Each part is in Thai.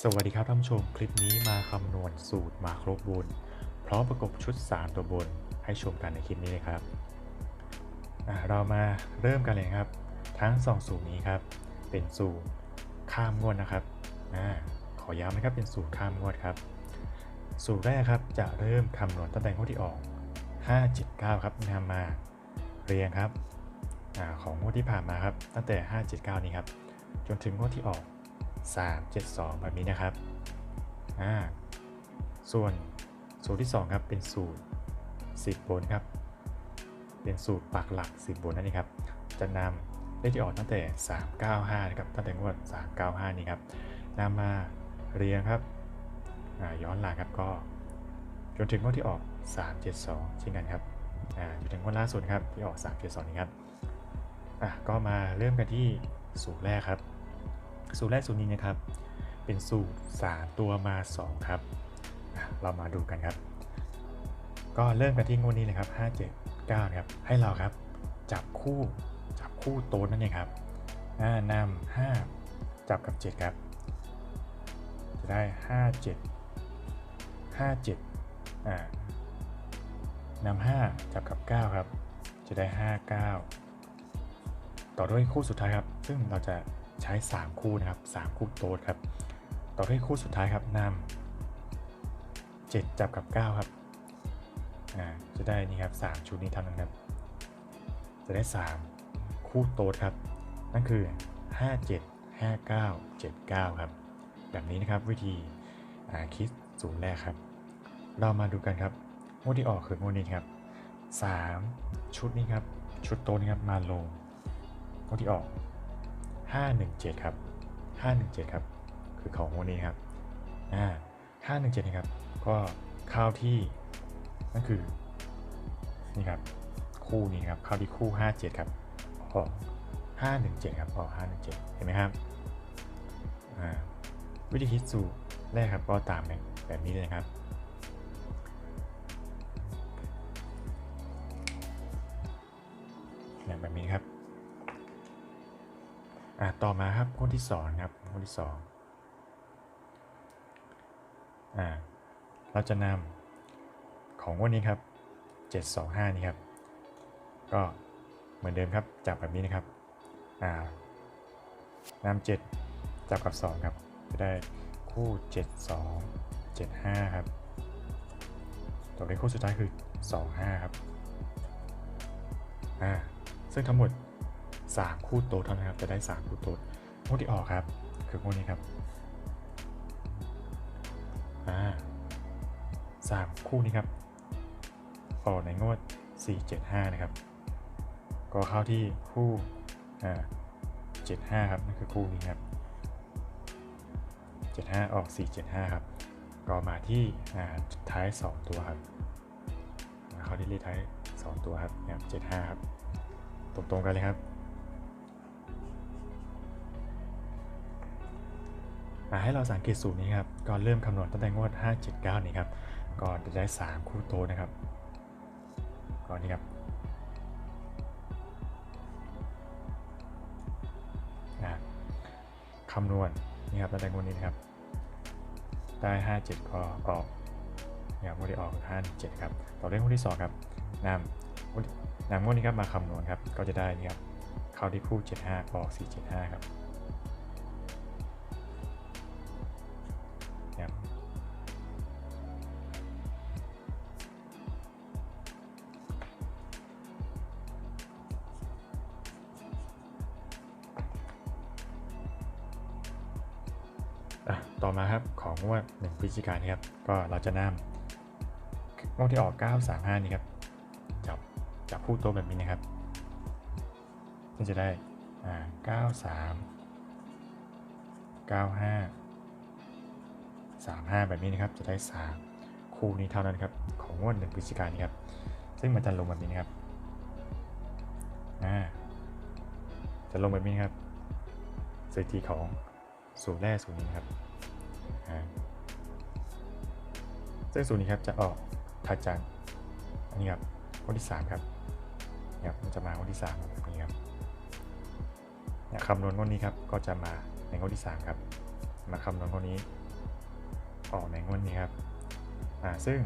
สวัสดีครับท่านผู้ชมคลิปนี้มาคำนวณสูตรมาครบบนพร้อมประกบชุด 3 ตัวบนให้ชมกันในคลิปนี้เลยครับอะเรามาเริ่มกันเลยครับ ทั้ง 2 สูตรนี้ครับ เป็นสูตรข้ามงวดนะครับอาขอย้ำนะครับเป็นสูตรข้ามงวดครับ สูตรแรกครับจะเริ่มคำนวณตั้งแต่งวดที่ออก 579 ครับนำมาเรียงครับอาของงวดที่ผ่านมาครับตั้งแต่ 579 นี้ครับจนถึงงวดที่ออก 372 แบบนี้นะครับอ่าส่วนสูตรที่ 2 ครับเป็นสูตร 10บนครับ เป็นสูตรปักหลัก 10บนนั่นเองครับ จะนำเลขที่ออกตั้งแต่ 395 นะครับ ตั้งแต่งวด 395 นี้ครับนำมาเรียงครับย้อนหลังครับก็ จนถึงงวดที่ออก 372 เช่นกันครับจนถึงงวดล่าสุดครับที่ออก 372 นี้ครับก็มาเริ่มกันที่สูตรแรกครับ สูตรแรกสูตรนี้นะครับ เป็นสูตร 3 ตัวมา 2 ครับ เรามาดูกันครับ ก็เริ่มกันที่งวดนี้เลยครับ 5 7 9นะครับ ให้เราครับ จับคู่ จับคู่โต๊ดนั่นเองครับอ่านำ5จับกับ 7 ครับ จะได้ 5 7 5 7อ่านำ5จับกับ 9 ครับ จะได้ 5 9 ต่อด้วยคู่สุดท้ายครับ ซึ่งเราจะ ใช้ 3 คู่นะครับ 3 คู่โต๊ดครับ ต่อด้วยคู่สุดท้ายครับนำ7จับกับ 9 ครับอ่าจะได้นี่ครับ3ชุดนี้เท่านั้นครับ จะได้ 3 คู่โต๊ดครับ นั่นคือ 5 7 5 9 7 9 ครับ แบบนี้นะครับวิธีคิดสูตรแรกครับ เรามาดูกันครับงวดที่ออกคืองวดนี้ครับ 3 ชุดนี้ครับ ชุดโต๊ดนี้ครับมาลงงวดที่ออก 517 ครับ 517 ครับ คือของวันนี้ครับอ่า517นะครับ ก็ข้าวที่นั่นคือนี่ครับคู่นี้ครับข้าวที่คู่ 57 ครับออก517 ครับออก517 เห็นไหมครับอ่าวิธีคิดสูตรแรกครับก็ตามแบบนี้เลยครับ ต่อมาครับงวดที่สองครับงวดที่สองอ่าเราจะนำของวดนี้ครับ 725 นี่ครับ ก็เหมือนเดิมครับจับแบบนี้นะครับอ่านำ7จับกับ 2 ครับ จะได้คู่ 72 75 ครับต่อไปคู่สุดท้ายคือ 25 ครับอ่าซึ่งทั้งหมด 3 คู่โต๊ดเท่านั้นครับจะได้ 3 คู่โต๊ดงวดที่ออกครับ คืองวดนี้ครับอ่าสามคู่นี้ครับออกในงวด 475 นะครับ ก็เข้าที่คู่อ่า75 ครับนั่นคือคู่นี้ครับ 75 ออก 475 ครับก็มาที่อ่าท้าย 2 ตัวครับเข้าที่เลขท้าย 2 ตัวครับเนี่ย75 ครับ ตรงๆกันเลยครับ ให้เราสังเกตสูตรนี้ครับก็เริ่มคำนวณตั้งแต่งวด 579 นี่ครับก็จะได้ 3 คู่โตนะครับก็นี่ครับคำนวณนี่ครับตั้งแต่งวดนี้นะครับได้ 57 ก็ออกนี่ครับงวดที่ออก 57 ครับต่อด้วยงวดที่ 2 ครับนำงวดนำงวดนี้ครับมาคำนวณครับก็จะได้นี่ครับเข้าที่คู่ 75 ออก 475 ครับ ต่อมาครับของงวด1พฤศจิกายนครับก็เราจะนำงวดที่ออก 935 นี่ครับจับจับคู่โต๊ะแบบนี้นะครับซึ่จะได้อ่า93 95 35 แบบนี้นะครับ จะได้ 3 คู่นี้เท่านั้นครับ ของงวด1พฤศจิกายนครับ ซึ่งมันจะลงแบบนี้นะครับจะลงแบบนี้ครับสถิติของ สูตรแรกสูตรนี้ครับซึ่งสูตรนี้ครับจะออกถัดจากอันนี้ครับงวดที่ 3 ครับเนี่ยครับมันจะมางวดที่3แบบนี้ครับเนี่ยคำนวณงวดนี้ครับก็จะมาในงวดที่ 3 ครับ มาคำนวณงวดนี้ ออกในงวดนี้ครับอ่าซึ่ง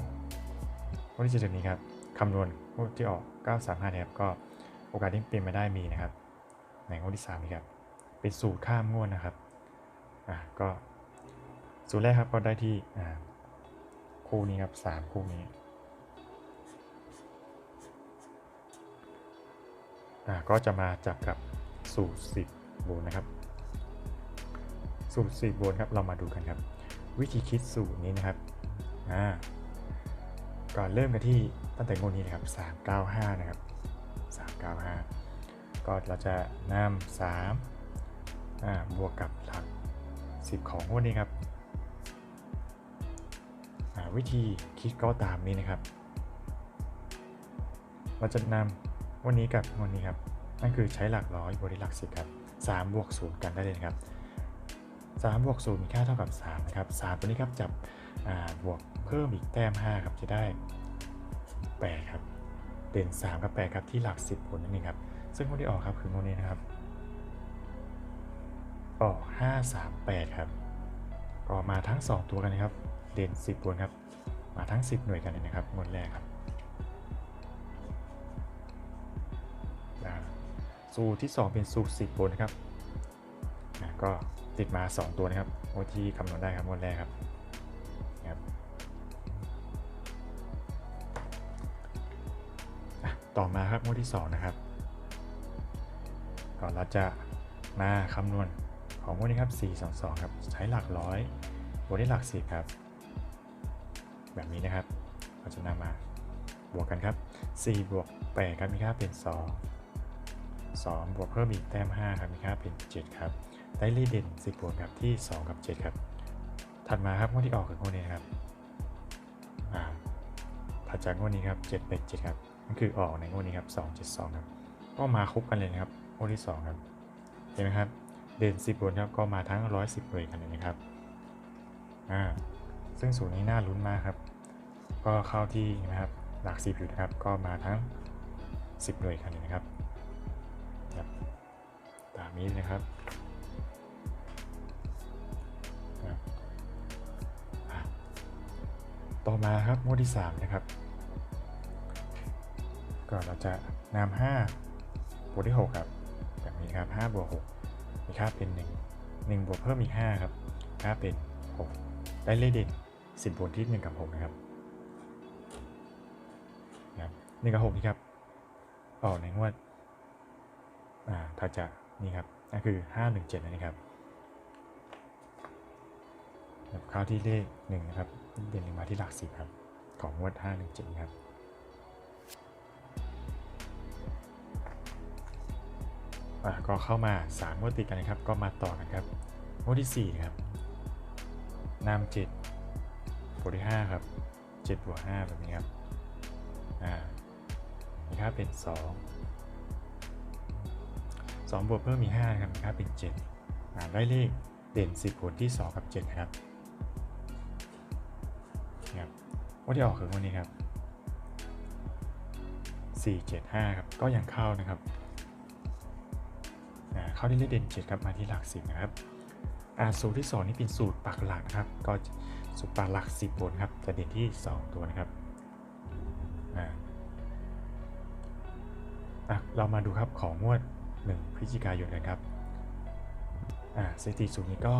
งวดที่จะถึงนี้ครับคำนวณงวดที่ออก 935นะครับก็โอกาสที่เป็นไปได้มีนะครับในงวดที่3นี้ครับเป็นสูตรข้ามงวดนะครับ อ่าก็สูตรแรกครับก็ได้ที่อ่าคู่นี้ครับสามคู่นี้อ่าก็จะมาจากกับสูตร10บนนะครับ สูตร10บนครับเรามาดูกันครับ วิธีคิดสูตรนี้นะครับอ่าก่อนเริ่มกันที่ตั้งแต่งวดนี้นะครับ395 นะครับ 395 ก็เราจะนำ3อ่าบวกกับหลัก 10 ของวดนี้ครับวิธีคิดก็ตามนี้นะครับ เราจะนำวันนี้กับวันนี้ครับนั่นคือใช้หลักร้อยบวกที่หลักสิบครับ3บวก0กันได้เลยครับ3บวก0มีค่าเท่ากับ3นะครับ3ตัวนี้ครับจับบวกเพิ่มอีกแต้ม5ครับจะได้8ครับเด่น3กับ8ครับที่หลัก 10ผลนั่นเองครับซึ่งงวดที่ออกครับคืองวดนี้นะครับ ออก 5 3 8 ครับ ก็มาทั้ง 2 ตัวกันนะครับ เด่น 10ผลครับ มาทั้ง 10 หน่วยกันเลยนะครับงวดแรกครับสูตรที่ 2 เป็นสูตร10บนนะครับก็ติดมา 2 ตัวนะครับงวดที่คำนวณได้ครับงวดแรกครับครับต่อมาครับงวดที่ 2 นะครับก่อนเราจะมาคำนวณ ของงวดนี้ครับ 4 2 2 ครับ ใช้หลักร้อยบวกได้หลัก10ครับ แบบนี้นะครับ เราจะนำมาบวกกันครับ 4 บวก8ครับมีค่าเป็น 2 2 บวกเพิ่มอีกแต้ม 5 ครับมีค่าเป็น 7 ครับ ได้เลขเด่น 10 บวกครับที่ 2 กับ 7 ครับ ถัดมาครับงวดที่ออกคืองวดนี้นครับอ่าถัดจากงวดนี้ครับ7 8 7ครับนั่นคือออกในงวดนี้ครับ2 7 2 ครับ ก็มาครบกันเลยนะครับงวดที่ 2 ครับ เห็นไหมครับ เด่น10บวกครับก็มาทั้ง 110เลยกันเลยนะครับอ่าซึ่งสูตรนี้น่าลุ้นมากครับ ก็เข้าที่นะครับหลักสิบอยู่นะครับก็มาทั้ง 10หน่วยกันเลยนะครับครับตามนี้นะครับต่อมาครับงวดที่ 3 นะครับ ก็เราจะนำ5บวกที่ 6 ครับ แบบนี้ครับ5บวก6 ค่าเป็น 1 1 บวกเพิ่มอีก 5 ครับ ค่าเป็น 6 ได้เลขเด่น 10 บวกที่ 1 กับ 6 นะครับนะครับหนึ่งกับหกนี่ครับ ออกในงวดอ่าถ้าจะนี่ครับนั่นคือห้าหนึ่งเจ็ดนะครับแบบเข้าที่เลขหนึ่งนะครับ เด่นลงมาที่หลักสิบครับ ของงวดห้าหนึ่งเจ็ดครับ ก็เข้ามาสามงวดติดกันนะครับ ก็มาต่อกันครับงวดที่สี่ครับนำเจ็ดบวกที่ห้าครับเจ็ดบวกห้าแบบนี้ครับอ่ามีค่าเป็น 2 2 บวกเพิ่มมี5ครับมีค่าเป็น 7อ่าได้เลขเด่น 10ผลที่ 2 กับ 7 ครับนะครับวันที่ออกคือวันนี้ครับ 4 7 5 ครับ ก็ยังเข้านะครับ เข้าที่เลขเด่น7ครับมาที่หลัก10นะครับอาสูตรที่ 2 นี่เป็นสูตรปักหลักนะครับ ก็สูตรปักหลัก 10 ผลครับจะเด่นที่ 2 ตัวนะครับอ่าเรามาดูครับของงวด 1 พฤศจิกายนกันครับอ่าสถิติสูงนี้ก็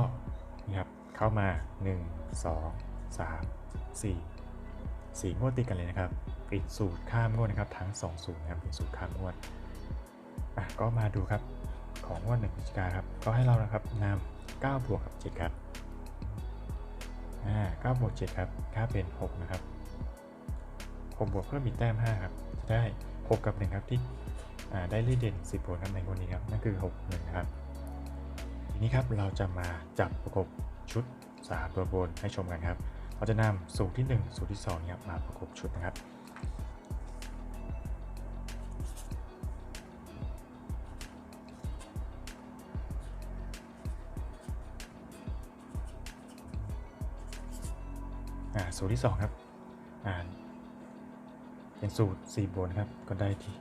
นี่ครับเข้ามา 1 2 3 4 4 งวดติดกันเลยนะครับปิดสูตรข้ามงวดนะครับทั้ง 2 สูตรนะครับเป็นสูตรข้ามงวดอะก็มาดูครับ ของงวด1พฤศจิกาครับก็ให้เรานะครับนำ9บวกกับ7ครับอ่า9บวก7ครับค่าเป็น6นะครับ6บวกเพิ่มอีกแต้ม5ครับจะได้ 6 กับ1ครับที่อ่าได้เลขเด่น10ผลครับในวันนี้ครับนั่นคือ6 1นะครับทีนี้ครับเราจะมาจับประกบชุด3ตัวบนให้ชมกันครับเราจะนำสูตรที่ 1 สูตรที่2เนี่ยมาประกบชุดนะครับ สูตรที่ 2 ครับ อ่าเป็นสูตร4บนครับ ก็ได้ที่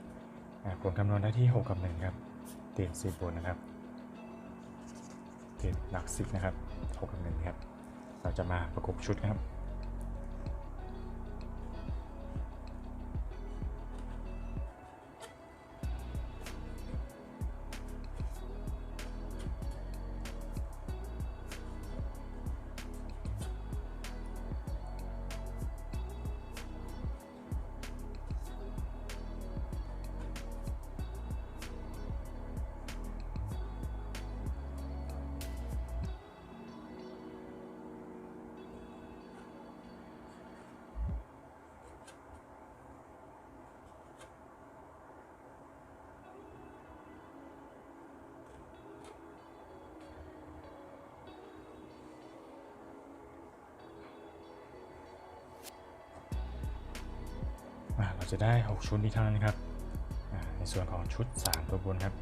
ผลคำนวณได้ที่ 6 กับ 1 ครับเด่น10บนนะครับ เตียนหลัก10นะครับ 6 กับ 1 ครับเเราจะมาประกบชุดนะครับ เราจะได้ 6 ชุดนี้เท่านั้นนะครับในส่วนของชุด 3 ตัวบนครับ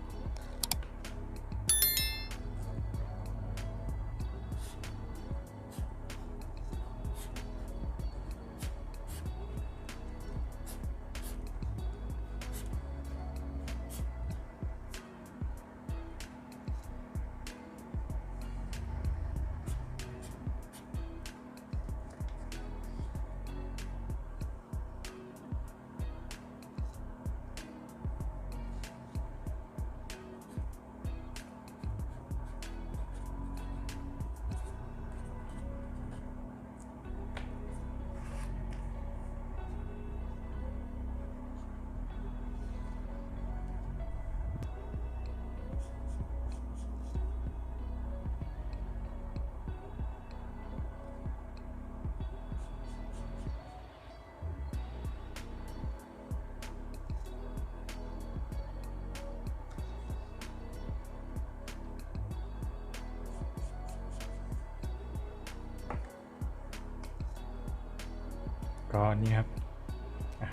ก็นี่ครับ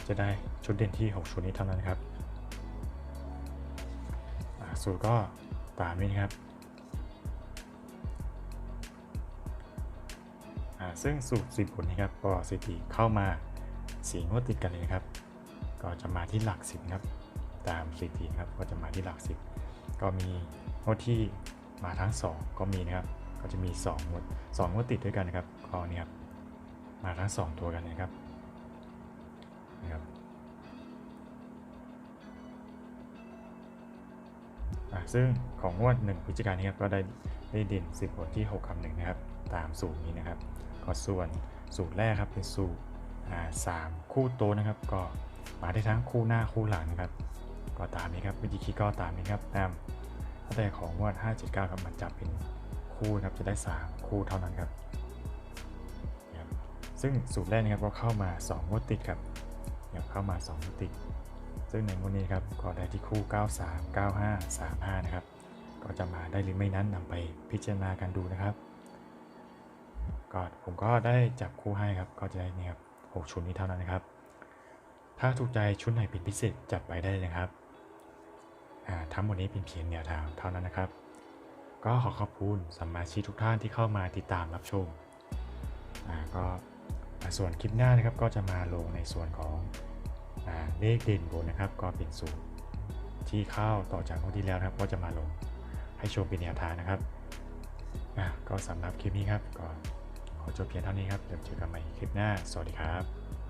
จะได้ชุดเด่นที่ 6 ชุดนี้เท่านั้นครับสูตรก็ตามนี้นะครับซึ่งสูตร10ผลนี้ครับก็สถิติเข้ามาสีงวดติดกันเลยนะครับ ก็จะมาที่หลักสิบครับ ตามสถิติครับก็จะมาที่หลักสิบก็มีงวดที่มาทั้ง 2 ก็มีนะครับ ก็จะมี2งวด2งวดติดด้วยกันนะครับก็นี่ครับมาทั้ง 2 ตัวกันนะครับ นะครับซึ่งของงวด1พฤศจิกายนนี้ครับก็ได้ได้เด่น10ผลที่6คำหนึ่งนะครับ ตามสูตรนี้นะครับ ก็ส่วนสูตรแรกครับเป็นสูตรสามคู่โตนะครับ ก็มาได้ทั้งคู่หน้าคู่หลังนะครับ ก็ตามนี้ครับวิธีคิดก็ตามนี้ครับตามตั้งแต่ของงวด579ครับมันจับเป็นคู่นะครับจะได้ 3 คู่เท่านั้นครับนะครับ ซึ่งสูตรแรกนะครับก็เข้ามา2งวดติดครับ นะครับเข้ามา2งวดติ ซึ่งในงวดนี้ครับก็ได้ที่คู่ 93 95 35 นะครับ ก็จะมาได้หรือไม่นั้นนำไปพิจารณากันดูนะครับก็ผมก็ได้จับคู่ให้ครับ ก็จะได้นี่ครับ6ชุดนี้เท่านั้นนะครับ ถ้าถูกใจชุดไหนเป็นพิเศษจัดไปได้เลยนะครับอ่าทั้งหมดนี้เป็นเพียงแนวทางเท่านั้นนะครับ ก็ขอขอบคุณสมาชิกทุกท่านที่เข้ามาติดตามรับชมอ่าก็ ส่วนคลิปหน้านะครับก็จะมาลงในส่วนของอเลขเด่นบนนะครับ ก็เป็นสูตรที่เข้าต่อจากงวดที่แล้วนะครับ ก็จะมาลงให้ชมเป็นแนวทางนะครับก็สำหรับคลิปนี้ครับก็ขอจบเพียงเท่านี้ครับเดี๋ยวเจอกันใหม่คลิปหน้า สวัสดีครับ